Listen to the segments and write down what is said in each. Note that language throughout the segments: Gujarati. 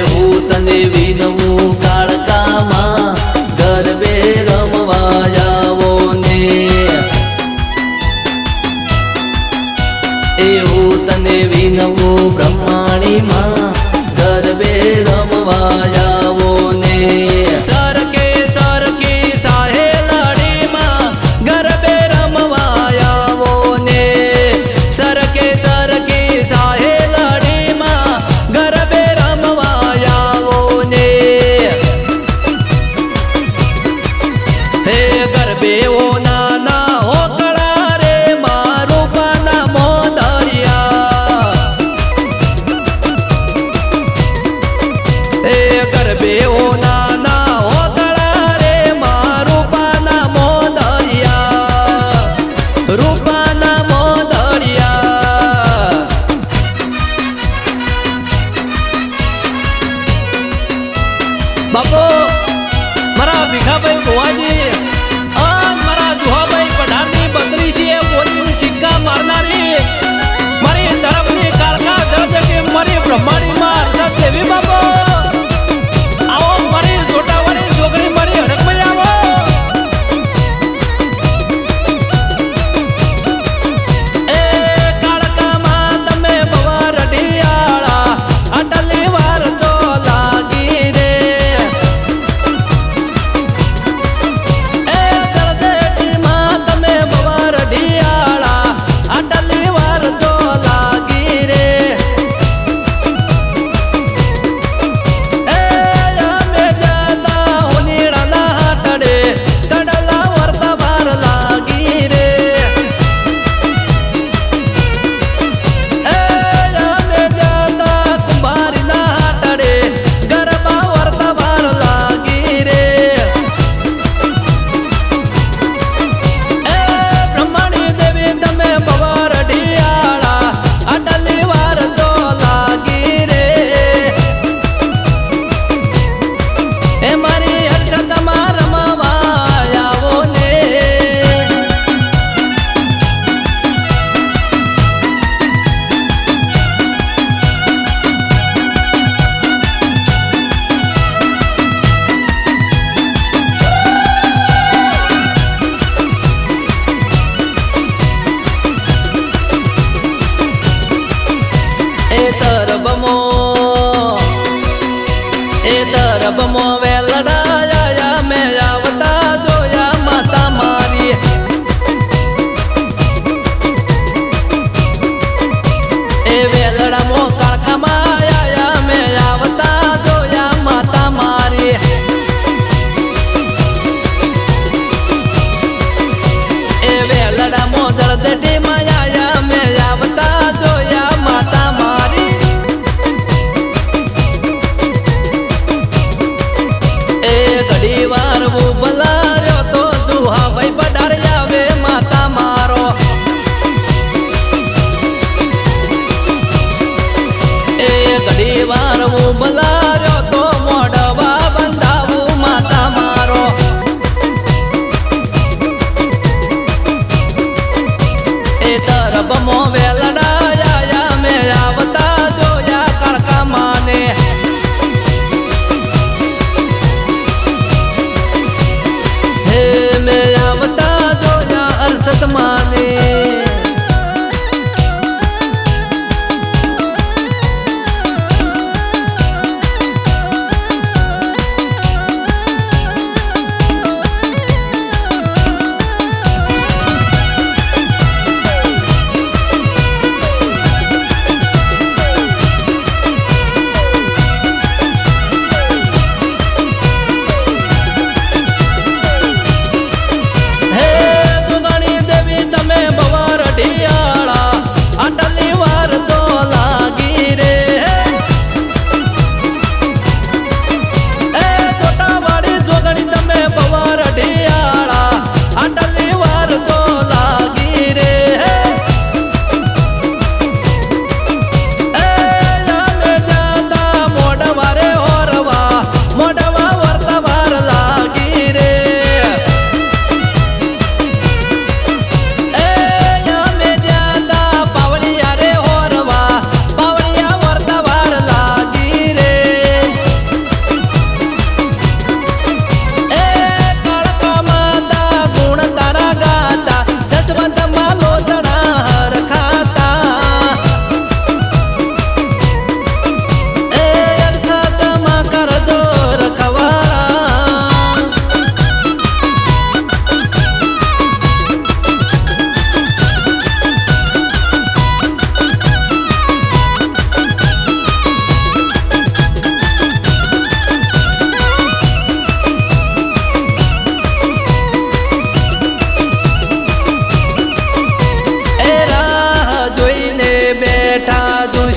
હું તને વિનવું કાળકામાં ગરબે રમવા જાવો ને એ તને વિનવું બ્રહ્માણીમાં બેઓ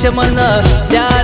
દુશ્મન ત્યારે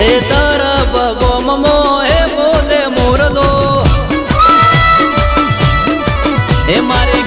એતર ભગોમ મોહે બોલે મોરલો. એ મારી